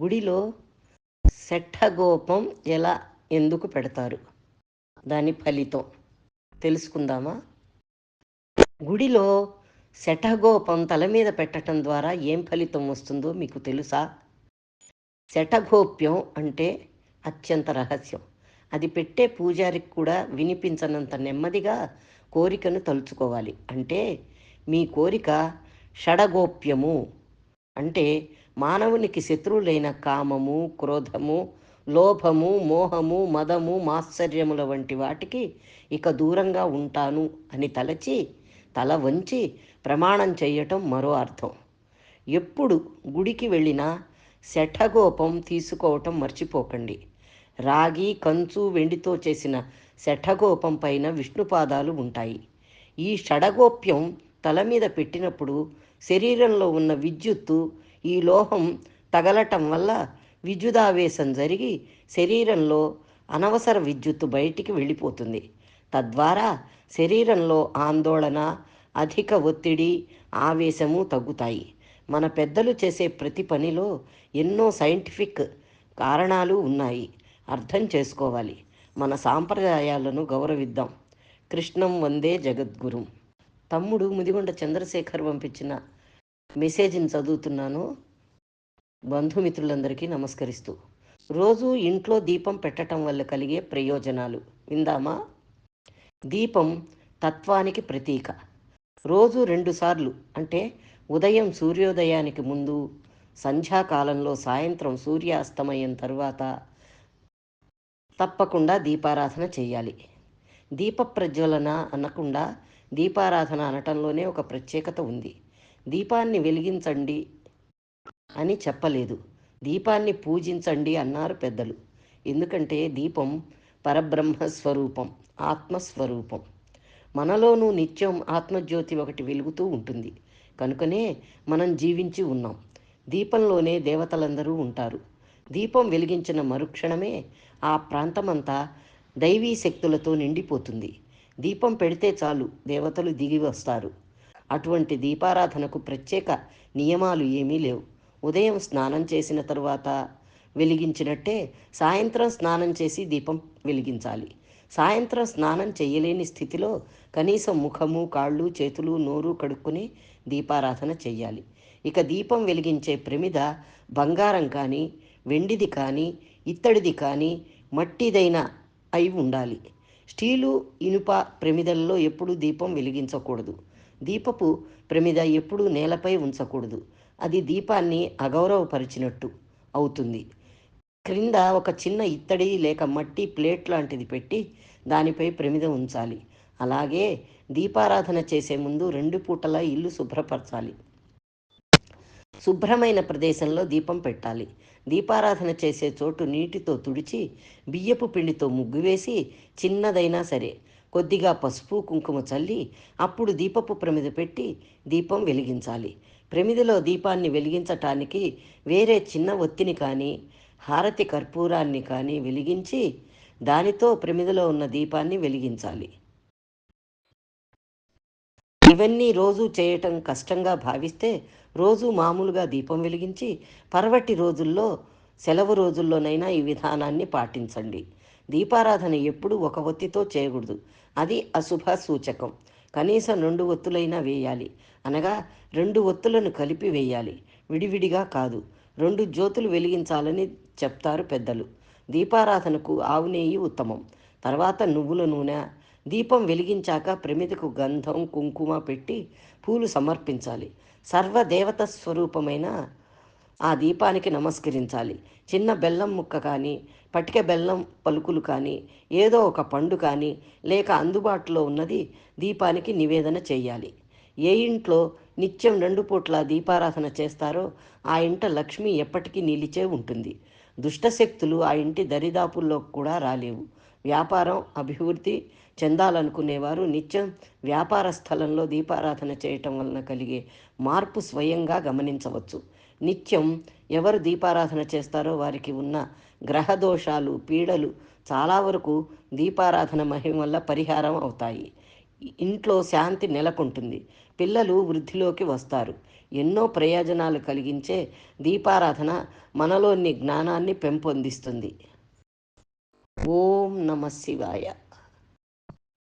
గుడిలో శఠగోపం ఎలా ఎందుకు పెడతారు? దాని ఫలితం తెలుసుకుందామా? గుడిలో శఠగోపం తల మీద పెట్టడం ద్వారా ఏం ఫలితం వస్తుందో మీకు తెలుసా? శఠగోప్యం అంటే అత్యంత రహస్యం. అది పెట్టే పూజారికి కూడా వినిపించనంత నెమ్మదిగా కోరికను తలుచుకోవాలి. అంటే మీ కోరిక షడగోప్యము. అంటే మానవునికి శత్రువులైన కామము క్రోధము లోభము మోహము మదము మాత్సర్యముల వంటి వాటికి ఇక దూరంగా ఉంటాను అని తలచి తల వంచి ప్రమాణం చేయటం మరో అర్థం. ఎప్పుడు గుడికి వెళ్ళినా శఠగోపం తీసుకోవటం మర్చిపోకండి. రాగి కంచు వెండితో చేసిన శఠగోపం పైన విష్ణుపాదాలు ఉంటాయి. ఈ షడగోప్యం తల మీద పెట్టినప్పుడు శరీరంలో ఉన్న విద్యుత్తు ఈ లోహం తగలటం వల్ల విద్యుదావేశం జరిగి శరీరంలో అనవసర విద్యుత్తు బయటికి వెళ్ళిపోతుంది. తద్వారా శరీరంలో ఆందోళన అధిక ఒత్తిడి ఆవేశము తగ్గుతాయి. మన పెద్దలు చేసే ప్రతి పనిలో ఎన్నో సైంటిఫిక్ కారణాలు ఉన్నాయి. అర్థం చేసుకోవాలి. మన సాంప్రదాయాలను గౌరవిద్దాం. కృష్ణం వందే జగద్గురుం. తమ్ముడు ముదిగొండ చంద్రశేఖర్ పంపించిన మెసేజ్ని చదువుతున్నాను. బంధుమిత్రులందరికీ నమస్కరిస్తూ. రోజు ఇంట్లో దీపం పెట్టడం వల్ల కలిగే ప్రయోజనాలు విందామా? దీపం తత్వానికి ప్రతీక. రోజు రెండుసార్లు అంటే ఉదయం సూర్యోదయానికి ముందు సంధ్యాకాలంలో సాయంత్రం సూర్యాస్తమయం తరువాత తప్పకుండా దీపారాధన చేయాలి. దీప ప్రజ్వలన అనకుండా దీపారాధన అనటంలోనే ఒక ప్రత్యేకత ఉంది. దీపాన్ని వెలిగించండి అని చెప్పలేదు. దీపాన్ని పూజించండి అన్నారు పెద్దలు. ఎందుకంటే దీపం పరబ్రహ్మ స్వరూపం ఆత్మస్వరూపం. మనలోనూ నిత్యం ఆత్మజ్యోతి ఒకటి వెలుగుతూ ఉంటుంది. కనుకనే మనం జీవించి ఉన్నాం. దీపంలోనే దేవతలందరూ ఉంటారు. దీపం వెలిగించిన మరుక్షణమే ఆ ప్రాంతమంతా దైవీ శక్తులతో నిండిపోతుంది. దీపం పెడితే చాలు దేవతలు దిగి వస్తారు. అటువంటి దీపారాధనకు ప్రత్యేక నియమాలు ఏమీ లేవు. ఉదయం స్నానం చేసిన తరువాత వెలిగించినట్టే సాయంత్రం స్నానం చేసి దీపం వెలిగించాలి. సాయంత్రం స్నానం చేయలేని స్థితిలో కనీసం ముఖము కాళ్ళు చేతులు నోరు కడుక్కుని దీపారాధన చెయ్యాలి ఇక దీపం వెలిగించే ప్రమిద బంగారం కానీ వెండిది కానీ ఇత్తడిది కానీ మట్టిదైన అయి ఉండాలి. స్టీలు ఇనుప ప్రమిదల్లో ఎప్పుడూ దీపం వెలిగించకూడదు. దీపపు ప్రమిద ఎప్పుడూ నేలపై ఉంచకూడదు. అది దీపాన్ని అగౌరవపరిచినట్టు అవుతుంది. క్రింద ఒక చిన్న ఇత్తడి లేక మట్టి ప్లేట్ లాంటిది పెట్టి దానిపై ప్రమిద ఉంచాలి. అలాగే దీపారాధన చేసే ముందు రెండు పూటలా ఇల్లు శుభ్రపరచాలి. శుభ్రమైన ప్రదేశంలో దీపం పెట్టాలి. దీపారాధన చేసే చోటు నీటితో తుడిచి బియ్యపు పిండితో ముగ్గు వేసి చిన్నదైనా సరే కొద్దిగా పసుపు కుంకుమ చల్లి అప్పుడు దీపపు ప్రమిద పెట్టి దీపం వెలిగించాలి. ప్రమిదలో దీపాన్ని వెలిగించటానికి వేరే చిన్న ఒత్తిని కానీ హారతి కర్పూరాన్ని కానీ వెలిగించి దానితో ప్రమిదలో ఉన్న దీపాన్ని వెలిగించాలి. ఇవన్నీ రోజు చేయటం కష్టంగా భావిస్తే రోజు మామూలుగా దీపం వెలిగించి పర్వటి రోజుల్లో సెలవు రోజుల్లోనైనా ఈ విధానాన్ని పాటించండి. దీపారాధన ఎప్పుడు ఒక ఒత్తితో చేయకూడదు. అది అశుభ సూచకం. కనీసం రెండు ఒత్తులైనా వేయాలి. అనగా రెండు ఒత్తులను కలిపి వేయాలి. విడివిడిగా కాదు. రెండు జ్యోతులు వెలిగించాలని చెప్తారు పెద్దలు. దీపారాధనకు ఆవు నెయ్యి ఉత్తమం. తర్వాత నువ్వుల నూనె దీపం వెలిగించాక ప్రమిదకు గంధం కుంకుమ పెట్టి పూలు సమర్పించాలి. సర్వదేవత స్వరూపమైన ఆ దీపానికి నమస్కరించాలి. చిన్న బెల్లం ముక్క కానీ పటిక బెల్లం పలుకులు కానీ ఏదో ఒక పండు కానీ లేక అందుబాటులో ఉన్నది దీపానికి నివేదన చేయాలి. ఏ ఇంట్లో నిత్యం రెండు పూట్ల దీపారాధన చేస్తారో ఆ ఇంట లక్ష్మి ఎప్పటికీ నిలిచే ఉంటుంది. దుష్టశక్తులు ఆ ఇంటి దరిదాపుల్లో కూడా రాలేవు. వ్యాపారం అభివృద్ధి చెందాలనుకునేవారు నిత్యం వ్యాపార స్థలంలో దీపారాధన చేయటం వలన కలిగే మార్పు స్వయంగా గమనించవచ్చు. నిత్యం ఎవరు దీపారాధన చేస్తారో వారికి ఉన్న గ్రహ దోషాలు పీడలు చాలా వరకు దీపారాధన మహిమ వల్ల పరిహారం అవుతాయి. ఇంట్లో శాంతి నెలకొంటుంది. పిల్లలు వృద్ధిలోకి వస్తారు. ఎన్నో ప్రయోజనాలు కలిగించే దీపారాధన మనలోని జ్ఞానాన్ని పెంపొందిస్తుంది. ఓం నమ శివాయ.